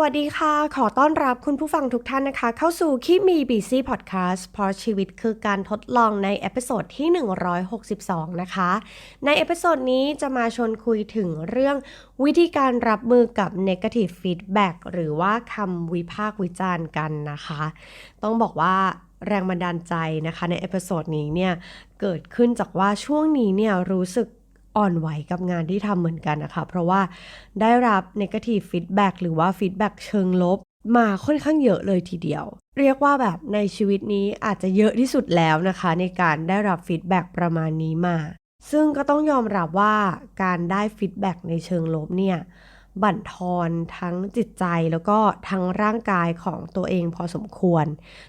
วัสดีค่ะ ขอต้อนรับคุณผู้ฟังทุกท่านนะคะ เข้าสู่คิมีบีซีพอดแคสต์เพราะชีวิตคือการทดลองในเอพิโซดที่ 162 นะคะ ในเอพิโซดนี้จะมาชวนคุยถึงเรื่องวิธีการรับมือกับ negative feedback หรือว่าคำวิพากษ์วิจารณ์กันนะคะ ต้องบอกว่าแรงบันดาลใจนะคะในเอพิโซดนี้เนี่ย เกิดขึ้นจากว่าช่วงนี้เนี่ยรู้สึก อ่อนไหวกับงานที่ทำเหมือนกันนะคะ เพราะว่าได้รับ negative feedback หรือว่า feedback เชิงลบมาค่อนข้างเยอะเลยทีเดียว เรียกว่าแบบในชีวิตนี้อาจจะเยอะที่สุดแล้วนะคะ ในการได้รับ feedback ประมาณนี้มา ซึ่งก็ต้องยอมรับว่าการได้ feedback ในเชิงลบเนี่ย บั่นทอนทั้งจิตใจแล้วก็ทั้งร่างกายของตัวเองพอสมควร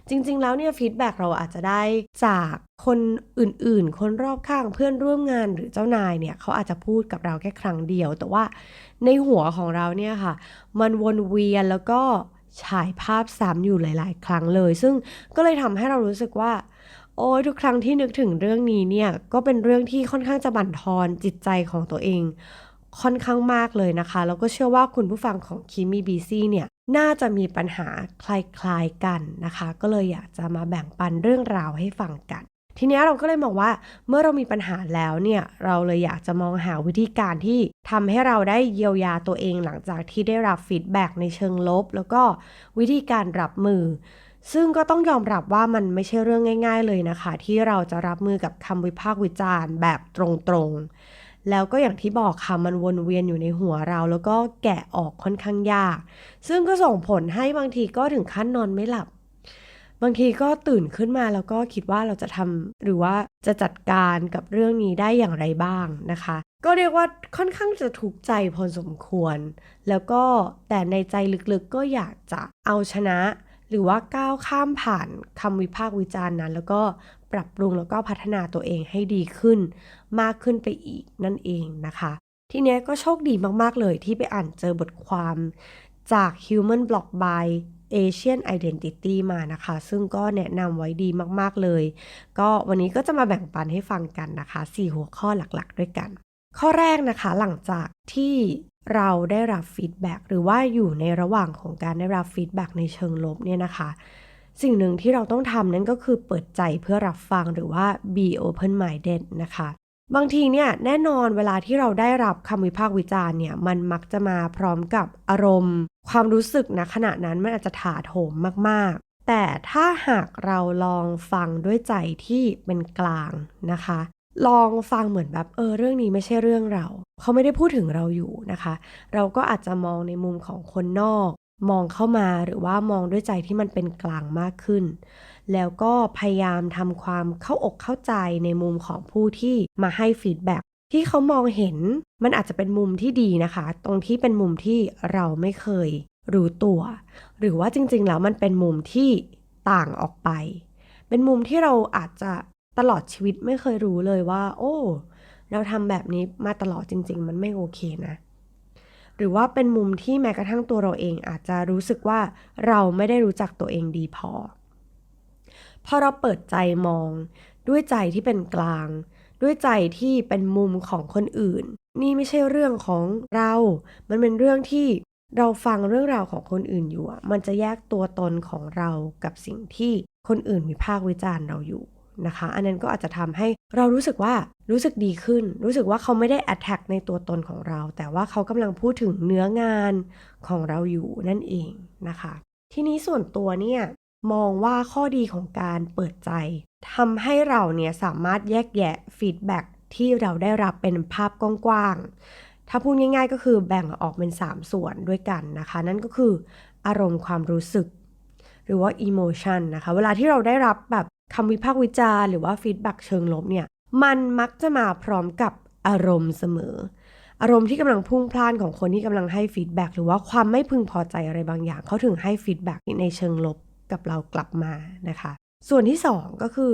จริง ๆ แล้วเนี่ยฟีดแบ็เราอาจจะได้จากคนอื่นๆ คนรอบข้างเพื่อนร่วมงานหรือเจ้านายเนี่ยเขาอาจจะพูดกับเราแค่ครั้งเดียว แต่ว่าในหัวของเราเนี่ยค่ะ มันวนเวียนแล้วก็ฉายภาพซ้ำอยู่หลาย ๆ ครั้งเลย ซึ่งก็เลยทำให้เรารู้สึกว่า โอ้ยทุกครั้งที่นึกถึงเรื่องนี้เนี่ยก็เป็นเรื่องที่ค่อนข้างจะบั่นทอนจิตใจของตัวเอง ค่อนข้างมากเลยนะคะ แล้วก็เชื่อว่าคุณผู้ฟังของคิมีบีซี่เนี่ยน่าจะมีปัญหาคล้ายๆกันนะคะ ก็เลยอยากจะมาแบ่งปันเรื่องราวให้ฟังกัน ทีนี้เราก็เลยมองว่าเมื่อเรามีปัญหาแล้วเนี่ยเราเลยอยากจะมองหาวิธีการที่ทำให้เราได้เยียวยาตัวเองหลังจากที่ได้รับฟีดแบ็กในเชิงลบ แล้วก็วิธีการรับมือซึ่งก็ต้องยอมรับว่ามันไม่ใช่เรื่องง่าย ๆ เลยนะคะ ที่เราจะรับมือกับคำวิพากษ์วิจารณ์แบบตรงๆ แล้วก็อย่างที่บอกค่ะมันวนเวียนอยู่ในหัวเรา แล้วก็แกะออกค่อนข้างยาก ซึ่งก็ส่งผลให้บางทีก็ถึงขั้นนอนไม่หลับ บางทีก็ตื่นขึ้นมาแล้วก็คิดว่าเราจะทำหรือว่าจะจัดการกับเรื่องนี้ได้อย่างไรบ้างนะคะ ก็เรียกว่าค่อนข้างจะทุกข์ใจพอสมควร แล้วก็แต่ในใจลึกๆก็อยากจะเอาชนะ หรือว่าก้าวข้ามผ่านคำวิพากษ์วิจารณ์นั้น แล้วก็ปรับปรุงแล้วก็พัฒนาตัวเองให้ดีขึ้น มากขึ้นไปอีกนั่นเองนะคะ ทีเนี้ยก็โชคดีมากๆเลยที่ไปอ่านเจอบทความจาก Human Block by Asian Identity มานะคะ ซึ่งก็แนะนำไว้ดีมากๆเลย ก็วันนี้ก็จะมาแบ่งปันให้ฟังกันนะคะ 4 หัวข้อหลักๆ ด้วยกัน ข้อแรกนะคะหลังจากที่ เราได้รับฟีดแบ็กหรือว่าอยู่ในระหว่างของการได้รับฟีดแบ็กในเชิงลบเนี่ยนะคะ สิ่งหนึ่งที่เราต้องทำนั่นก็คือเปิดใจเพื่อรับฟังหรือว่า be open minded นะคะ บางทีเนี่ยแน่นอนเวลาที่เราได้รับคำวิพากษ์วิจารณ์เนี่ยมันมักจะมาพร้อมกับอารมณ์ ความรู้สึกนะขณะนั้นมันอาจจะถาโถมมากๆ แต่ถ้าหากเราลองฟังด้วยใจที่เป็นกลางนะคะ ลองฟังเหมือนแบบเออเรื่องนี้ไม่ใช่เรื่องเรา เขาไม่ได้พูดถึงเราอยู่นะคะ เราก็อาจจะมองในมุมของคนนอก มองเข้ามาหรือว่ามองด้วยใจที่มันเป็นกลางมากขึ้น แล้วก็พยายามทำความเข้าอกเข้าใจในมุมของผู้ที่มาให้ฟีดแบ็กที่เขามองเห็นมันอาจจะเป็นมุมที่ดีนะคะ ตรงที่เป็นมุมที่เราไม่เคยรู้ตัว หรือว่าจริงๆแล้วมันเป็นมุมที่ต่างออกไป เป็นมุมที่เราอาจจะ ตลอดชีวิตไม่เคยรู้เลยว่า โอ้ เราทำแบบนี้มาตลอดจริง ๆ มันไม่โอเคนะ หรือว่าเป็นมุมที่แม้กระทั่งตัวเราเองอาจจะรู้สึกว่าเราไม่ได้รู้จักตัวเองดีพอ พอเราเปิดใจมอง ด้วยใจที่เป็นกลาง ด้วยใจที่เป็นมุมของคนอื่น นี่ไม่ใช่เรื่องของเรา มันเป็นเรื่องที่เราฟังเรื่องราวของคนอื่นอยู่ มันจะแยกตัวตนของเรากับสิ่งที่คนอื่นวิพากษ์วิจารณ์เราอยู่ นะคะ อันนั้นก็อาจจะทำให้เรารู้สึกว่ารู้สึกดีขึ้น รู้สึกว่าเขาไม่ได้ attack ในตัวตนของเรา แต่ว่าเขากำลังพูดถึงเนื้องานของเราอยู่นั่นเองนะคะ ทีนี้ส่วนตัวเนี่ยมองว่าข้อดีของการเปิดใจทำให้เราเนี่ยสามารถแยกแยะฟีดแบ็กที่เราได้รับเป็นภาพกว้างๆ ถ้าพูดง่ายๆก็คือแบ่งออกเป็น 3 ส่วนด้วยกันนะคะ นั่นก็คืออารมณ์ความรู้สึก หรือว่า emotion นะคะ เวลาที่เราได้รับแบบ คำวิพากษ์วิจารณ์หรือว่าฟีดแบ็กเชิงลบเนี่ยมันมักจะมาพร้อมกับอารมณ์เสมอ อารมณ์ที่กำลังพุ่งพล่านของคนที่กำลังให้ฟีดแบ็กหรือว่าความไม่พึงพอใจอะไรบางอย่างเขาถึงให้ฟีดแบ็กในเชิงลบกับเรากลับมานะคะ ส่วนที่2ก็คือ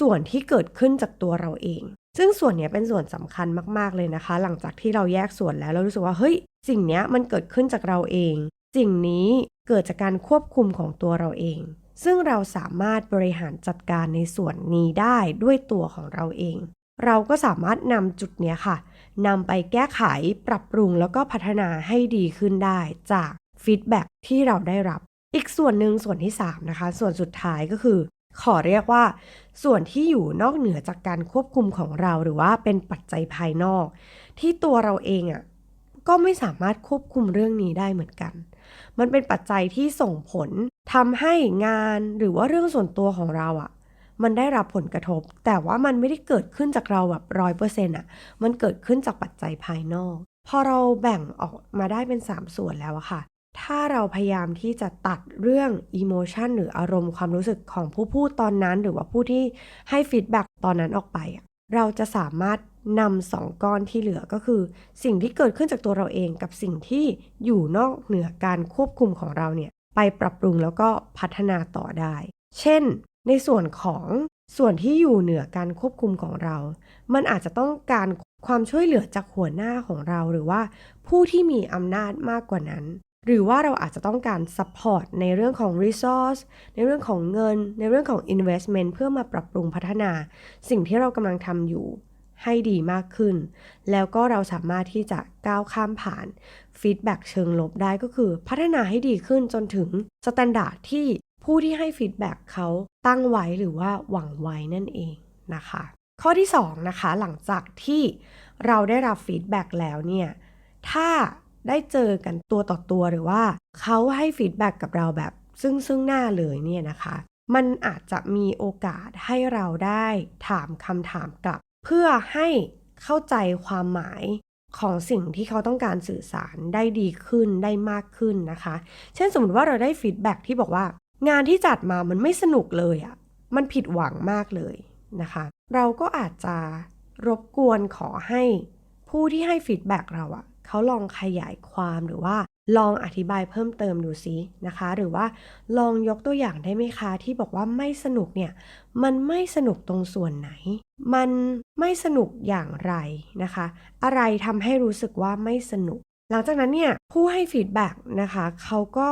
ส่วนที่เกิดขึ้นจากตัวเราเอง ซึ่งส่วนนี้เป็นส่วนสำคัญมากๆเลยนะคะ หลังจากที่เราแยกส่วนแล้วเรารู้สึกว่าเฮ้ยสิ่งนี้มันเกิดขึ้นจากเราเอง สิ่งนี้เกิดจากการควบคุมของตัวเราเอง ซึ่งเราสามารถบริหารจัดการในส่วนนี้ได้ด้วยตัวของเราเอง เราก็สามารถนำจุดเนี้ยค่ะนำไปแก้ไขปรับปรุงแล้วก็พัฒนาให้ดีขึ้นได้จากฟีดแบ็กที่เราได้รับ อีกส่วนหนึ่งส่วนที่ 3 นะคะ ส่วนสุดท้ายก็คือ ขอเรียกว่า ส่วนที่อยู่นอกเหนือจากการควบคุมของเราหรือว่าเป็นปัจจัยภายนอก ที่ตัวเราเองอะ่ะก็ไม่สามารถควบคุมเรื่องนี้ได้เหมือนกัน มันเป็นปัจจัยที่ส่งผล ทำให้งานหรือว่าเรื่องส่วนตัวของเราอะ่ะ มันได้รับผลกระทบ แต่ว่ามันไม่ได้เกิดขึ้นจากเราแบบร้อยเปอร์เซ็นต์อะ มันเกิดขึ้นจากปัจจัยภายนอก พอเราแบ่งออกมาได้เป็น 3 ส่วนแล้วอะค่ะ ถ้าเราพยายามที่จะตัดเรื่องอิโมชันหรืออารมณ์ความรู้สึกของผู้พูดตอนนั้น หรือว่าผู้ที่ให้ฟีดแบ็กตอนนั้นออกไปอะเราจะสามารถนำสองก้อนที่เหลือก็คือ สิ่งที่เกิดขึ้นจากตัวเราเองกับสิ่งที่อยู่นอกเหนือการควบคุมของเราเนี่ย ไปปรับปรุงแล้วก็พัฒนาต่อได้ เช่น ในส่วนของส่วนที่อยู่เหนือการควบคุมของเรา มันอาจจะต้องการความช่วยเหลือจากหัวหน้าของเราหรือว่าผู้ที่มีอำนาจมากกว่านั้น หรือว่าเราอาจจะต้องการ support ในเรื่องของ resource ในเรื่องของเงิน ในเรื่องของ investment เพื่อมาปรับปรุงพัฒนา สิ่งที่เรากำลังทำอยู่ให้ดีมากขึ้น แล้วก็เราสามารถที่จะก้าวข้ามผ่าน ฟีดแบ็กเชิงลบได้ก็คือ พัฒนาให้ดีขึ้นจนถึงสแตนดาร์ดที่ผู้ที่ให้ฟีดแบ็กเขาตั้งไว้หรือว่าหวังไว้นั่นเองนะคะ ข้อที่ 2 นะคะ หลังจากที่เราได้รับฟีดแบ็กแล้วเนี่ย ถ้าได้เจอกันตัวต่อตัวหรือว่าเขาให้ฟีดแบ็กกับเราแบบซึ่งซึ่งหน้าเลยเนี่ยนะคะ มันอาจจะมีโอกาสให้เราได้ถามคำถามกลับ เพื่อให้เข้าใจความหมาย ของสิ่งที่เขาต้องการสื่อสารได้ดีขึ้นได้มากขึ้นนะคะ เช่นสมมติว่าเราได้ฟีดแบ็กที่บอกว่า งานที่จัดมามันไม่สนุกเลยอะ่ะ มันผิดหวังมากเลยนะคะ เราก็อาจจะรบกวนขอให้ผู้ที่ให้ฟีดแบ็กเราอะ่ะเขาลองขยายความหรือว่า ลองอธิบายเพิ่มเติมดูซินะคะ หรือว่าลองยกตัวอย่างได้ไหมคะที่บอกว่าไม่สนุกเนี่ย มันไม่สนุกตรงส่วนไหน มันไม่สนุกอย่างไรนะคะ อะไรทำให้รู้สึกว่าไม่สนุก หลังจากนั้นเนี่ยผู้ให้ฟีดแบ็กนะคะเขาก็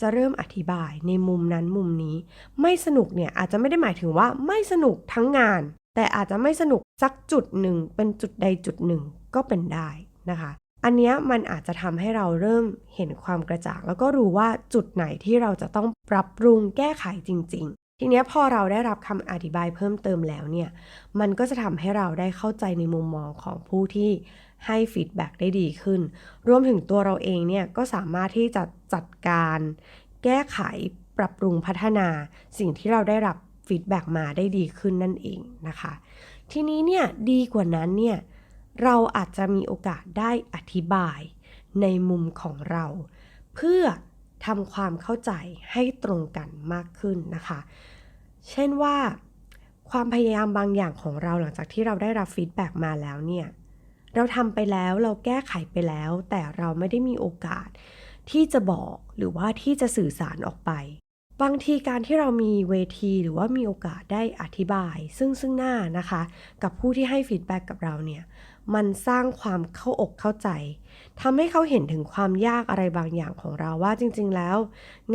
จะเริ่มอธิบายในมุมนั้นมุมนี้ ไม่สนุกเนี่ยอาจจะไม่ได้หมายถึงว่าไม่สนุกทั้งงาน แต่อาจจะไม่สนุกสักจุดหนึ่งเป็นจุดใดจุดหนึ่งก็เป็นได้นะคะ อันนี้มันอาจจะทำให้เราเริ่มเห็นความกระจ่าง แล้วก็รู้ว่าจุดไหนที่เราจะต้องปรับปรุงแก้ไขจริง ๆ ทีนี้พอเราได้รับคำอธิบายเพิ่มเติมแล้วเนี่ย มันก็จะทำให้เราได้เข้าใจในมุมมองของผู้ที่ให้ฟีดแบ็กได้ดีขึ้น รวมถึงตัวเราเองเนี่ยก็สามารถที่จะจัดการ แก้ไขปรับปรุงพัฒนา สิ่งที่เราได้รับฟีดแบ็กมาได้ดีขึ้นนั่นเองนะคะ ทีนี้เนี่ยดีกว่านั้นเนี่ย เราอาจจะมีโอกาสได้อธิบายในมุมของเรา เพื่อทำความเข้าใจให้ตรงกันมากขึ้นนะคะ เช่นว่าความพยายามบางอย่างของเราหลังจากที่เราได้รับฟีดแบ็กมาแล้วเนี่ย เราทำไปแล้วเราแก้ไขไปแล้ว แต่เราไม่ได้มีโอกาสที่จะบอกหรือว่าที่จะสื่อสารออกไป บางทีการที่เรามีเวทีหรือว่ามีโอกาสได้อธิบาย ซึ่งซึ่งหน้านะคะ กับผู้ที่ให้ฟีดแบ็กกับเราเนี่ย มันสร้างความเข้าอกเข้าใจทำให้เขาเห็นถึงความยากอะไรบางอย่างของเราว่าจริง ๆ แล้ว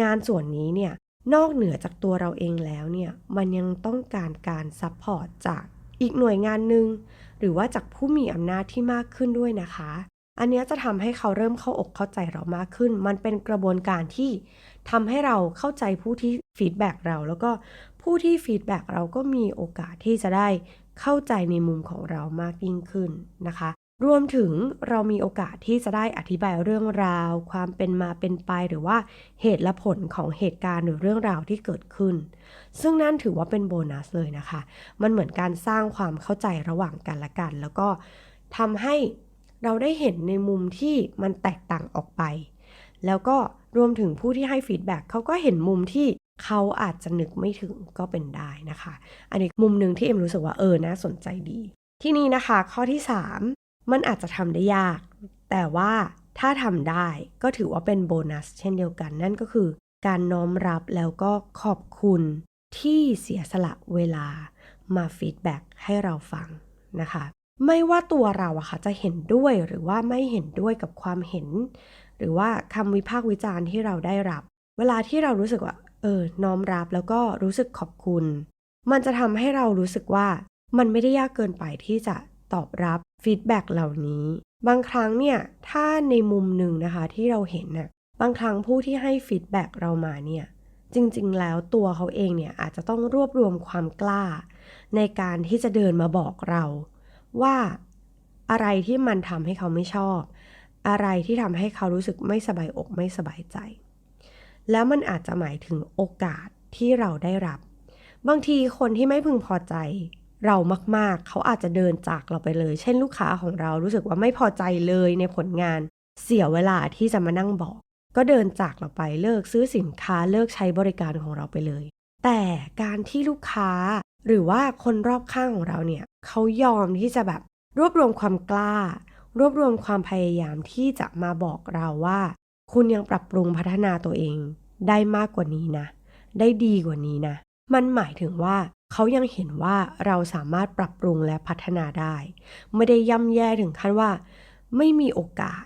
งานส่วนนี้เนี่ยนอกเหนือจากตัวเราเองแล้วเนี่ยมันยังต้องการการซัพพอร์ตจากอีกหน่วยงานหนึ่งหรือว่าจากผู้มีอำนาจที่มากขึ้นด้วยนะคะ อันนี้จะทำให้เขาเริ่มเข้าอกเข้าใจเรามากขึ้น มันเป็นกระบวนการที่ทำให้เราเข้าใจผู้ที่ฟีดแบ็กเรา แล้วก็ผู้ที่ฟีดแบ็กเราก็มีโอกาสที่จะได้ เข้าใจในมุมของเรามากยิ่งขึ้นนะคะ รวมถึงเรามีโอกาสที่จะได้อธิบายเรื่องราว ความเป็นมาเป็นไปหรือว่าเหตุและผลของเหตุการณ์หรือเรื่องราวที่เกิดขึ้น ซึ่งนั่นถือว่าเป็นโบนัสเลยนะคะ มันเหมือนการสร้างความเข้าใจระหว่างกันและกัน แล้วก็ทำให้เราได้เห็นในมุมที่มันแตกต่างออกไป แล้วก็รวมถึงผู้ที่ให้ฟีดแบ็กเขาก็เห็นมุมที่ เขาอาจจะนึกไม่ถึงก็เป็นได้นะคะ อันนี้มุมหนึ่งที่เอ็มรู้สึกว่าเออน่าสนใจดี ที่นี่นะคะ ข้อที่ 3 มันอาจจะทำได้ยาก แต่ว่าถ้าทำได้ก็ถือว่าเป็นโบนัสเช่นเดียวกัน นั่นก็คือ การน้อมรับแล้วก็ขอบคุณที่เสียสละเวลามาฟีดแบ็กให้เราฟังนะคะ ไม่ว่าตัวเราอะค่ะจะเห็นด้วยหรือว่าไม่เห็นด้วยกับความเห็น หรือว่าคำวิพากษ์วิจารณ์ที่เราได้รับ เวลาที่เรารู้สึกว่า เออ น้อมรับแล้วก็รู้สึกขอบคุณ มันจะทำให้เรารู้สึกว่ามันไม่ได้ยากเกินไปที่จะตอบรับฟีดแบ็กเหล่านี้ บางครั้งเนี่ย ถ้าในมุมหนึ่งนะคะที่เราเห็นน่ะ บางครั้งผู้ที่ให้ฟีดแบ็กเรามาเนี่ย จริงๆ แล้วตัวเขาเองเนี่ยอาจจะต้องรวบรวมความกล้า ในการที่จะเดินมาบอกเรา ว่าอะไรที่มันทำให้เขาไม่ชอบ อะไรที่ทำให้เขารู้สึกไม่สบายอกไม่สบายใจ แล้วมันอาจจะหมายถึงโอกาสที่เราได้รับ บางทีคนที่ไม่พึงพอใจเรามากๆ เขาอาจจะเดินจากเราไปเลย เช่นลูกค้าของเรารู้สึกว่าไม่พอใจเลยในผลงาน เสียเวลาที่จะมานั่งบอก ก็เดินจากเราไปเลิกซื้อสินค้าเลิกใช้บริการของเราไปเลย แต่การที่ลูกค้า หรือว่าคนรอบข้างของเราเนี่ยเขายอมที่จะแบบรวบรวมความกล้า รวบรวมความพยายามที่จะมาบอกเราว่า คุณยังปรับปรุงพัฒนาตัวเอง ได้มากกว่านี้นะ ได้ดีกว่านี้นะ มันหมายถึงว่าเขายังเห็นว่าเราสามารถปรับปรุงและพัฒนาได้ ไม่ได้ย่ำแย่ถึงขั้นว่า ไม่มีโอกาส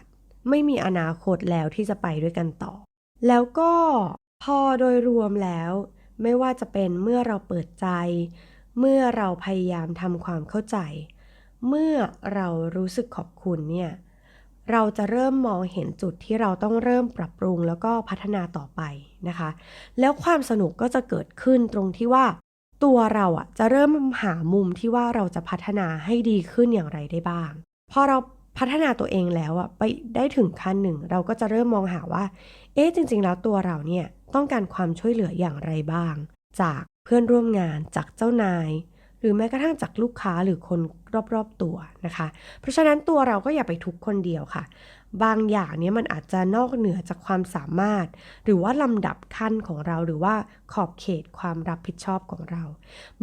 ไม่มีอนาคตแล้วที่จะไปด้วยกันต่อ แล้วก็พอโดยรวมแล้ว ไม่ว่าจะเป็นเมื่อเราเปิดใจ เมื่อเราพยายามทำความเข้าใจ เมื่อเรารู้สึกขอบคุณเนี่ย เราจะเริ่มมองเห็นจุดที่เราต้องเริ่มปรับปรุงแล้วก็พัฒนาต่อไปนะคะ แล้วความสนุกก็จะเกิดขึ้นตรงที่ว่า ตัวเราอะจะเริ่มหามุมที่ว่าเราจะพัฒนาให้ดีขึ้นอย่างไรได้บ้าง พอเราพัฒนาตัวเองแล้วอะไปได้ถึงขั้นหนึ่ง เราก็จะเริ่มมองหาว่า เอ๊ะจริง ๆ แล้วตัวเราเนี่ยต้องการความช่วยเหลืออย่างไรบ้าง จากเพื่อนร่วมงานจากเจ้านาย รือแม้กระทั่งจากลูกค้าหรือคนรอบๆตัวนะคะ เพราะฉะนั้นตัวเราก็อย่าไปทุกคนเดียวค่ะ บางอย่างนี้มันอาจจะนอกเหนือจากความสามารถ หรือว่าลำดับขั้นของเราหรือว่าขอบเขตความรับผิดชอบของเรา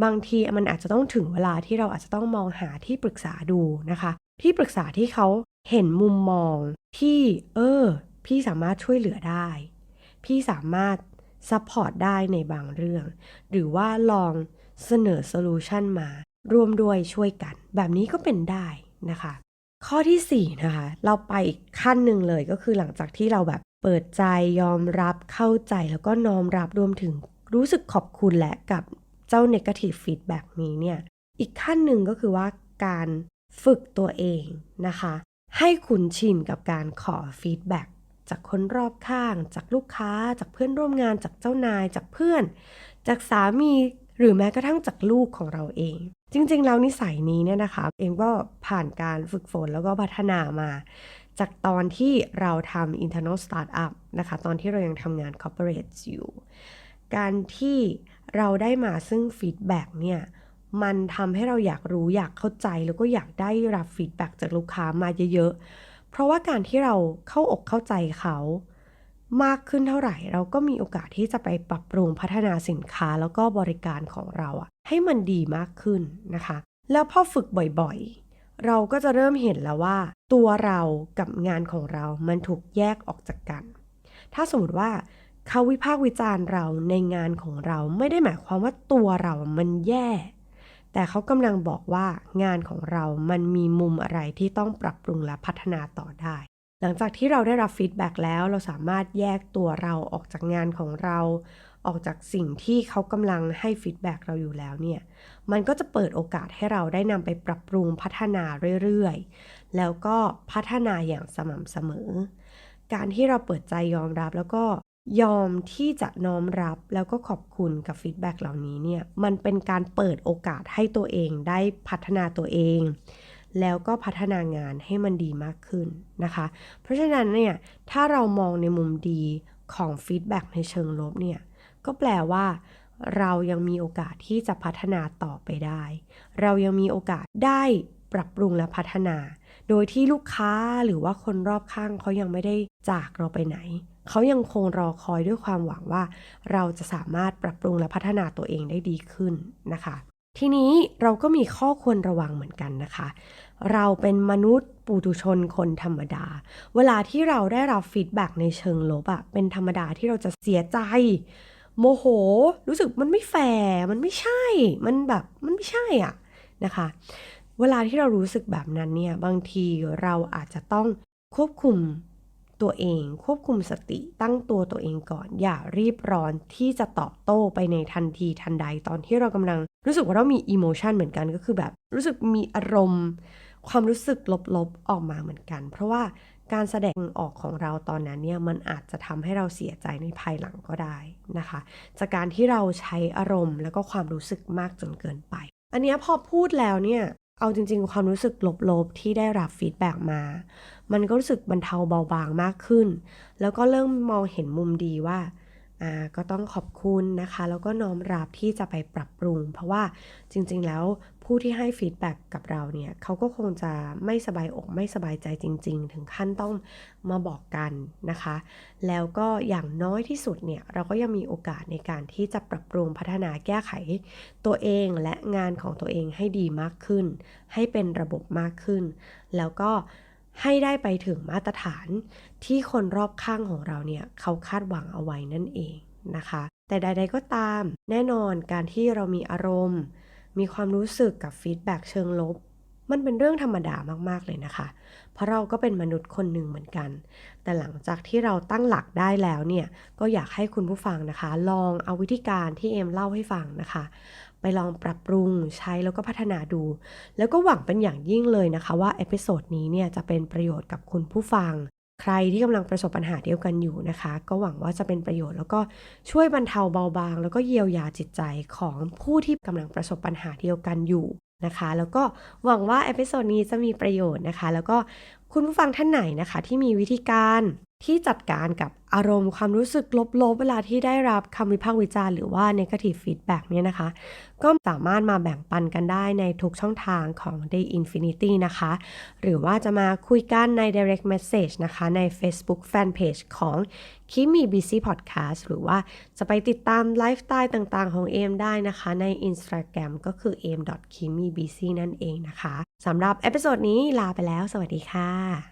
บางทีมันอาจจะต้องถึงเวลาที่เราอาจจะต้องมองหาที่ปรึกษาดูนะคะ ที่ปรึกษาที่เขาเห็นมุมมองที่เออ พี่สามารถช่วยเหลือได้ พี่สามารถซัพพอร์ตได้ในบางเรื่อง หรือว่าลอง เสนอโซลูชันมา ร่วมด้วยช่วยกัน แบบนี้ก็เป็นได้นะคะ ข้อที่4นะคะ เราไปอีกขั้นหนึ่งเลยก็คือหลังจากที่เราแบบเปิดใจยอมรับเข้าใจแล้วก็น้อมรับรวมถึงรู้สึกขอบคุณและกับเจ้า negative feedback นี้เนี่ย อีกขั้นหนึ่งก็คือว่าการฝึกตัวเองนะคะ ให้คุ้นชินกับการขอฟีดแบ็กจากคนรอบข้าง จากลูกค้า จากเพื่อนร่วมงาน จากเจ้านาย จากเพื่อน จากสามี หรือแม้กระทั่งจากลูกของเราเอง จริงๆแล้วนิสัยนี้เนี่ยนะคะ เองก็ผ่านการฝึกฝนแล้วก็พัฒนามา จากตอนที่เราทำ internal startup นะคะ ตอนที่เรายังทำงาน corporate อยู่ การที่เราได้มาซึ่งฟีดแบ็กเนี่ยมันทำให้เราอยากรู้อยากเข้าใจแล้วก็อยากได้รับฟีดแบ็กจากลูกค้ามาเยอะๆ เพราะว่าการที่เราเข้าอกเข้าใจเขา มากขึ้นเท่าไหร่ เราก็มีโอกาสที่จะไปปรับปรุงพัฒนาสินค้าแล้วก็บริการของเราอะให้มันดีมากขึ้นนะคะ แล้วพอฝึกบ่อยๆ เราก็จะเริ่มเห็นแล้วว่า ตัวเรากับงานของเรา มันถูกแยกออกจากกัน ถ้าสมมติว่าเขาวิพากษ์วิจารณ์เราในงานของเราไม่ได้หมายความว่าตัวเรามันแย่ แต่เขากำลังบอกว่างานของเรามันมีมุมอะไรที่ต้องปรับปรุงและพัฒนาต่อได้ หลังจากที่เราได้รับฟีดแบ็กแล้ว เราสามารถแยกตัวเราออกจากงานของเรา ออกจากสิ่งที่เขากำลังให้ฟีดแบ็กเราอยู่แล้วเนี่ย มันก็จะเปิดโอกาสให้เราได้นำไปปรับปรุงพัฒนาเรื่อยๆ แล้วก็พัฒนาอย่างสม่ำเสมอ การที่เราเปิดใจยอมรับแล้วก็ยอมที่จะน้อมรับแล้วก็ขอบคุณกับฟีดแบ็กเหล่านี้เนี่ย มันเป็นการเปิดโอกาสให้ตัวเองได้พัฒนาตัวเอง แล้วก็พัฒนางานให้มันดีมากขึ้นนะคะ เพราะฉะนั้นเนี่ยถ้าเรามองในมุมดีของฟีดแบ็กในเชิงลบเนี่ยก็แปลว่าเรายังมีโอกาสที่จะพัฒนาต่อไปได้ เรายังมีโอกาสได้ปรับปรุงและพัฒนา โดยที่ลูกค้าหรือว่าคนรอบข้างเขายังไม่ได้จากเราไปไหน เขายังคงรอคอยด้วยความหวังว่า เราจะสามารถปรับปรุงและพัฒนาตัวเองได้ดีขึ้นนะคะ ทีนี้เราก็มีข้อควรระวังเหมือนกันนะคะ เราเป็นมนุษย์ปุถุชนคนธรรมดา เวลาที่เราได้รับฟีดแบ็กในเชิงลบอะเป็นธรรมดาที่เราจะเสียใจ โมโห รู้สึกมันไม่แฟร์มันไม่ใช่ มันแบบมันไม่ใช่อะนะคะ เวลาที่เรารู้สึกแบบนั้นเนี่ยบางทีเราอาจจะต้องควบคุมตัวเอง ควบคุมสติตั้งตัวตัวเองก่อน อย่ารีบร้อนที่จะตอบโต้ไปในทันทีทันใดตอนที่เรากำลัง รู้สึกว่าเรามีอิโมชันเหมือนกันก็คือแบบ รู้สึกมีอารมณ์ ความรู้สึกลบๆออกมาเหมือนกัน เพราะว่าการแสดงออกของเราตอนนั้นเนี่ยมันอาจจะทำให้เราเสียใจในภายหลังก็ได้นะคะ จากการที่เราใช้อารมณ์แล้วก็ความรู้สึกมากจนเกินไป อันนี้พอพูดแล้วเนี่ยเอาจริง ๆ ความรู้สึกลบๆที่ได้รับฟีดแบ็กมา มันก็รู้สึกบรรเทาเบาบางมากขึ้น แล้วก็เริ่มมองเห็นมุมดีว่า ก็ต้องขอบคุณนะคะ แล้วก็น้อมรับที่จะไปปรับปรุง เพราะว่าจริงๆ แล้วผู้ที่ให้ฟีดแบ็กกับเราเนี่ยเขาก็คงจะไม่สบายอกไม่สบายใจจริง ๆ ถึงขั้นต้องมาบอกกันนะคะ แล้วก็อย่างน้อยที่สุดเนี่ยเราก็ยังมีโอกาสในการที่จะปรับปรุงพัฒนาแก้ไข ตัวเองและงานของตัวเองให้ดีมากขึ้น ให้เป็นระบบมากขึ้น แล้วก็ ให้ได้ไปถึงมาตรฐานที่คนรอบข้างของเราเนี่ยเขาคาดหวังเอาไว้นั่นเองนะคะ แต่ใด ๆก็ตาม แน่นอนการที่เรามีอารมณ์ มีความรู้สึกกับฟีดแบ็กเชิงลบ มันเป็นเรื่องธรรมดามากๆเลยนะคะ เพราะเราก็เป็นมนุษย์คนหนึ่งเหมือนกัน แต่หลังจากที่เราตั้งหลักได้แล้วเนี่ยก็อยากให้คุณผู้ฟังนะคะ ลองเอาวิธีการที่เอมเล่าให้ฟังนะคะ ไปลองปรับปรุงใช้แล้วก็พัฒนาดู แล้วก็หวังเป็นอย่างยิ่งเลยนะคะว่าเอพิโซดนี้เนี่ยจะเป็นประโยชน์กับคุณผู้ฟัง ใครที่กำลังประสบปัญหาเดียวกันอยู่นะคะ ก็หวังว่าจะเป็นประโยชน์แล้วก็ช่วยบรรเทาเบาบาง แล้วก็เยียวยาจิตใจของผู้ที่กำลังประสบปัญหาเดียวกันอยู่ นะคะ แล้วก็หวังว่าเอพิโซดนี้จะมีประโยชน์นะคะ แล้วก็คุณผู้ฟังท่านไหนนะคะ ที่มีวิธีการ ที่จัดการกับอารมณ์ความรู้สึกลบๆ เวลาที่ได้รับคำวิพากษ์วิจารณ์หรือว่า negative feedback เนี่ยนะคะ ก็สามารถมาแบ่งปันกันได้ในทุกช่องทางของ Day Infinity นะคะ หรือว่าจะมาคุยกันใน direct message นะคะ ใน Facebook Fanpage ของ Kimi Busy Podcast หรือว่าจะไปติดตามไลฟ์สไตล์ต่างๆ ของเอมได้นะคะ ใน Instagram ก็คือ a m k i m i b u s y นั่นเองนะคะสำหรับเอพิโซดนี้ลาไปแล้ว สวัสดีค่ะ